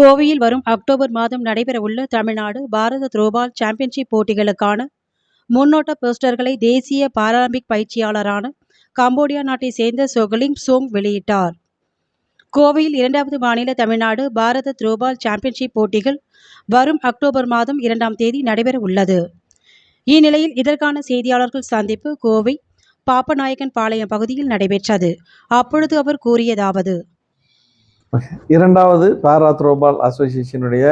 கோவையில் வரும் அக்டோபர் மாதம் நடைபெறவுள்ள தமிழ்நாடு பாரத த்ரோபால் சாம்பியன்ஷிப் போட்டிகளுக்கான முன்னோட்ட போஸ்டர்களை தேசிய பாராலிம்பிக் பயிற்சியாளரான கம்போடியா நாட்டை சேர்ந்த சொகலிங் சோங் வெளியிட்டார். கோவையில் இரண்டாவது மாநில தமிழ்நாடு பாரத த்ரோபால் சாம்பியன்ஷிப் போட்டிகள் வரும் அக்டோபர் மாதம் இரண்டாம் தேதி நடைபெற உள்ளது இந்நிலையில் இதற்கான செய்தியாளர்கள் சந்திப்பு கோவை பாப்பநாயக்கன் பாளையம் பகுதியில் நடைபெற்றது. அப்பொழுது அவர் கூறியதாவது இரண்டாவது பாரா த்ரோபால் அசோசியேஷனுடைய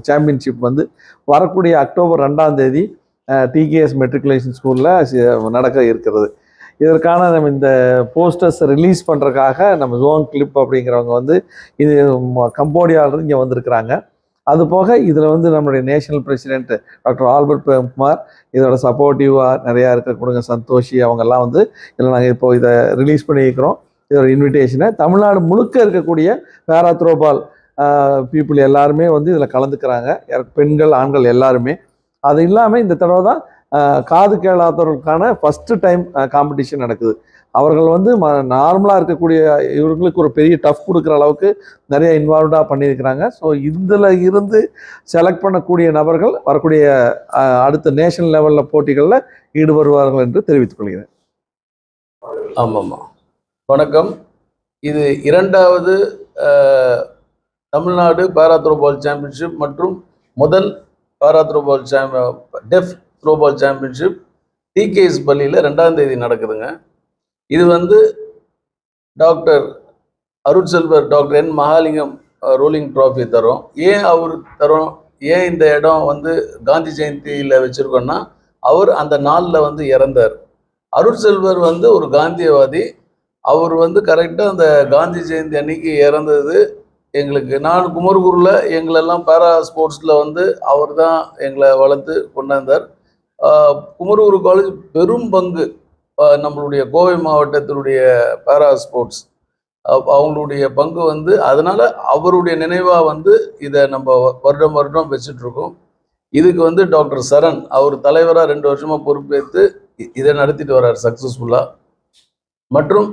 சாம்பியன்ஷிப் வந்து வரக்கூடிய அக்டோபர் ரெண்டாம் தேதி டிகேஎஸ் மெட்ரிகுலேஷன் ஸ்கூலில் நடக்க இருக்கிறது. இதற்கான நம்ம இந்த போஸ்டர்ஸ் ரிலீஸ் பண்ணுறதுக்காக நம்ம ஜோன் கிளிப் அப்படிங்கிறவங்க வந்து இது ம- கம்போடியாவிலிருந்து இங்கே வந்திருக்கிறாங்க. அது போக இதில் வந்து நம்மளுடைய national president doctor Albert Premkumar இதோட சப்போர்ட்டிவாக நிறையா இருக்கக்கூடிய சந்தோஷி அவங்கெல்லாம் வந்து இதில் நாங்கள் இப்போ இதை ரிலீஸ் பண்ணியிருக்கிறோம். இதோட இன்விடேஷனை தமிழ்நாடு முழுக்க இருக்கக்கூடிய பேரா த்ரோபால் பீப்புள் எல்லாருமே வந்து இதில் கலந்துக்கிறாங்க. பெண்கள் ஆண்கள் எல்லாருமே. அது இல்லாமல் இந்த தடவை தான் காது கேளாதவர்களுக்கான ஃபஸ்ட்டு டைம் காம்படிஷன் நடக்குது. அவர்கள் வந்து ம நார்மலாக இருக்கக்கூடிய இவர்களுக்கு ஒரு பெரிய டஃப் கொடுக்குற அளவுக்கு நிறைய இன்வால்வ்டாக பண்ணியிருக்கிறாங்க. ஸோ இதில் இருந்து செலக்ட் பண்ணக்கூடிய நபர்கள் வரக்கூடிய அடுத்த நேஷனல் லெவலில் போட்டிகளில் ஈடுபடுவார்கள் என்று தெரிவித்துக் கொள்கிறேன். ஆமாம்மா. வணக்கம். இது இரண்டாவது தமிழ்நாடு பாரா த்ரோபால் சாம்பியன்ஷிப் மற்றும் முதல் பாரா த்ரோபால் சாம் டெஃப் த்ரோபால் சாம்பியன்ஷிப் டிகேஎஸ் பள்ளியில் ரெண்டாம் தேதி நடக்குதுங்க. இது வந்து doctor Arutselvar doctor N Mahalingam rolling trophy தரும். ஏன் அவர் தரும்? ஏன் இந்த இடம் வந்து காந்தி ஜெயந்தியில் வச்சுருக்கோன்னா அவர் அந்த நாளில் வந்து இறந்தார். அருட்செல்வர் வந்து ஒரு காந்தியவாதி அவர் வந்து கரெக்டாக அந்த காந்தி ஜெயந்தி அன்னைக்கு இறந்தது. எங்களுக்கு நான் குமரகுருவில் எங்களெல்லாம் பேரா ஸ்போர்ட்ஸில் வந்து அவர் தான் எங்களை வளர்த்து கொண்டாந்தார். ஆஹ் குமரகுரு காலேஜ் பெரும் பங்கு நம்மளுடைய கோவை மாவட்டத்தினுடைய பேரா ஸ்போர்ட்ஸ் அவங்களுடைய பங்கு வந்து அதனால் அவருடைய நினைவாக வந்து இதை நம்ம வருடம் வருடம் வச்சுட்ருக்கோம். இதுக்கு வந்து டாக்டர் சரண் அவர் தலைவராக ரெண்டு வருஷமாக பொறுப்பேற்று இதை நடத்திட்டு வர்றார் சக்ஸஸ்ஃபுல்லாக மற்றும்